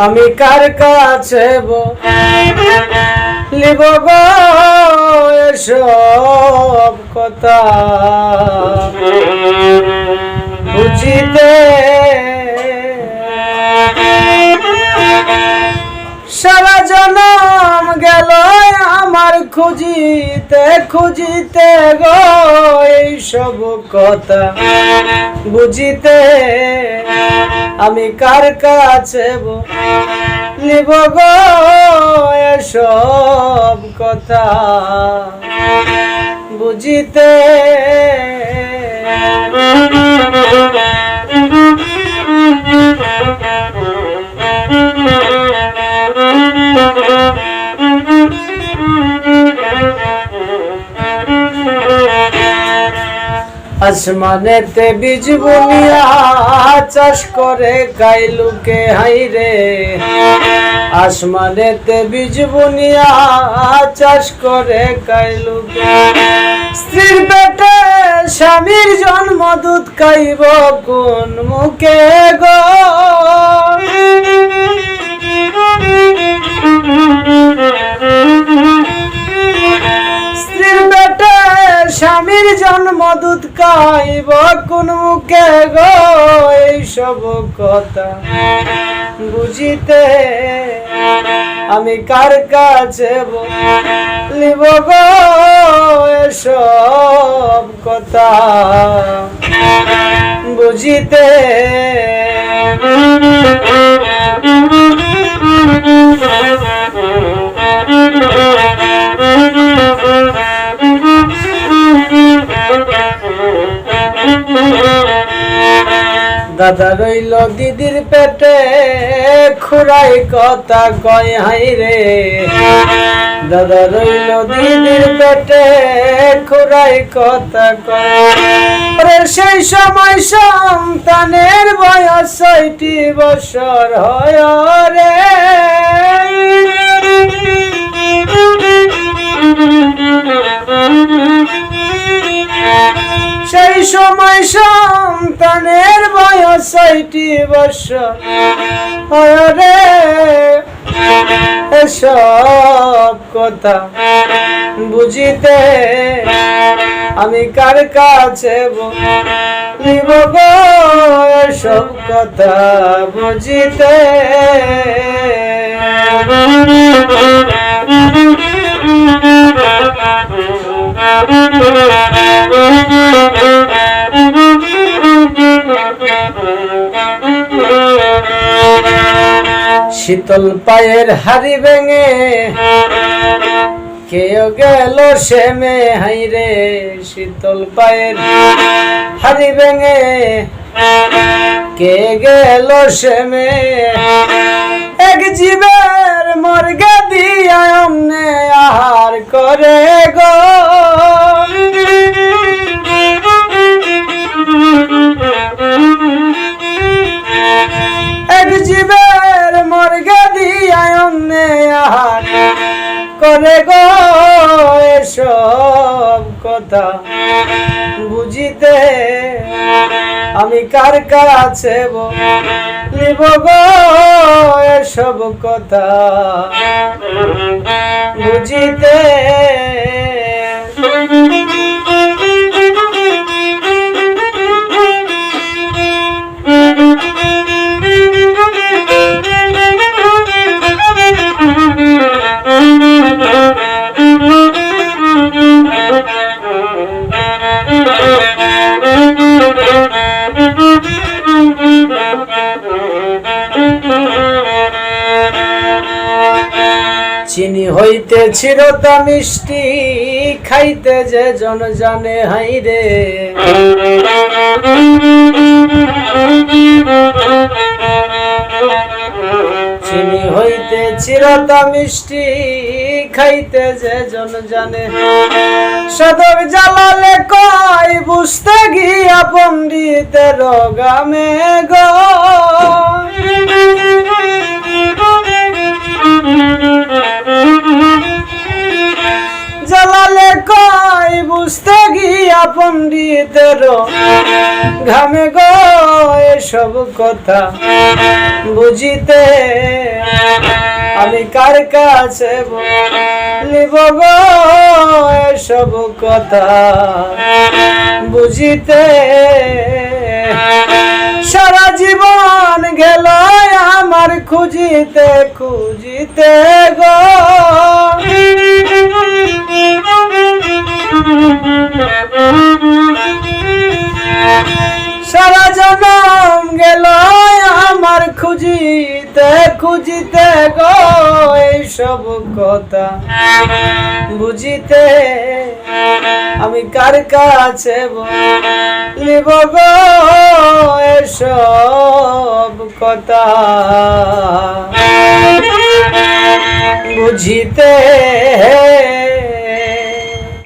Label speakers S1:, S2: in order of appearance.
S1: আমি কার কাছে লিব গো এসব কথা। বুঝিতে সারা জনম গেল আমার খুঁজিতে খুঁজিতে গো, এইসব কথা। বুঝিতে আমি কার কাছে নিব গো এসব কথা। বুঝিতে আসমানেতে বীজ বুনিয়া চাষ করে গাইলুকে হাইরে আসমানেতে বীজ বুনিয়া চাষ করে গাইলুকে স্ত্রীর পেটে স্বামীর জন্ম দুধ খাইব কোন মুখে গো? জন্ম দুধ খাইব কোন মুখে গো এইসব কথা? বুঝিতে আমি কার কাছে লিব গো এসব কথা? বুঝিতে দাদা রইল দিদির পেটে খুরাই কথা কয়, হাই রে। দাদা রইল দিদির পেটে খুরাই কথা কয় সেই সময় সন্তানের বয়স ছয়টি বছর হয় রে। সেই সময় সন্তানের ছয়টি বছর হয় রে এসব কথা বুঝিতে আমি কার কাছে এসব কথা বুঝিতে। শীতল পায়ের হাড়ি ভেঙে কেউ গেল সেমে হাইরে শীতল পায়ের হাড়ি ভেঙে কে গেল সেমে এক জীবের মর্গে দিয়া আহার করে গো। গো এসব কথা বুঝিতে আমি কার কাছে বলিব গো এসব কথা বুঝিতে চিনি হইতে চিরতা মিষ্টি, খাইতে যে জন জানে, হাই রে। চিনি হইতে চিরতা মিষ্টি, খাইতে যে জন জানে। সদর জ্বালালে কয়, বুঝতে গিয়া পণ্ডিতের গামে গো। পণ্ডিতের ঘামে গো সব কথা বুঝিতে আমি কার কাছে বলিব গো সব কথা বুঝিতে? সারা জীবন গেল আমার খুঁজিতে খুঁজিতে গো। খুঁজিতে খুঁজিতে গো সব কথা। বুঝিতে আমি কার কাছে বলিব গো সব কথা। বুঝিতে